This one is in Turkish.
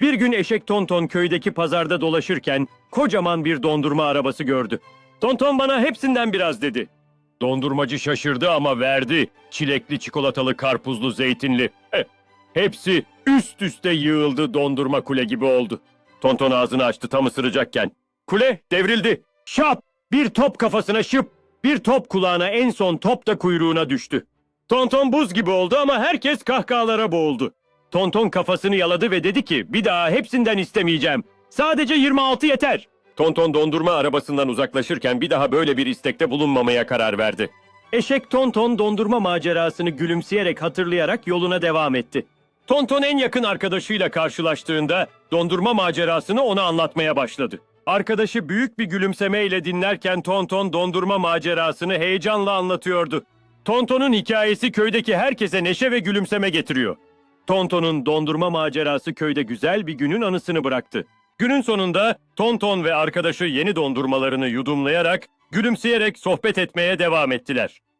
Bir gün eşek Tonton köydeki pazarda dolaşırken kocaman bir dondurma arabası gördü. Tonton bana hepsinden biraz dedi. Dondurmacı şaşırdı ama verdi. Çilekli, çikolatalı, karpuzlu, zeytinli. Heh, hepsi üst üste yığıldı dondurma kule gibi oldu. Tonton ağzını açtı tam ısıracakken. Kule devrildi. Şap! Bir top kafasına şıp! Bir top kulağına en son top da kuyruğuna düştü. Tonton buz gibi oldu ama herkes kahkahalara boğuldu. Tonton kafasını yaladı ve dedi ki bir daha hepsinden istemeyeceğim. Sadece 26 yeter. Tonton dondurma arabasından uzaklaşırken bir daha böyle bir istekte bulunmamaya karar verdi. Eşek Tonton dondurma macerasını gülümseyerek hatırlayarak yoluna devam etti. Tonton en yakın arkadaşıyla karşılaştığında dondurma macerasını ona anlatmaya başladı. Arkadaşı büyük bir gülümsemeyle dinlerken Tonton dondurma macerasını heyecanla anlatıyordu. Tonton'un hikayesi köydeki herkese neşe ve gülümseme getiriyor. Tonton'un dondurma macerası köyde güzel bir günün anısını bıraktı. Günün sonunda Tonton ve arkadaşı yeni dondurmalarını yudumlayarak, gülümseyerek sohbet etmeye devam ettiler.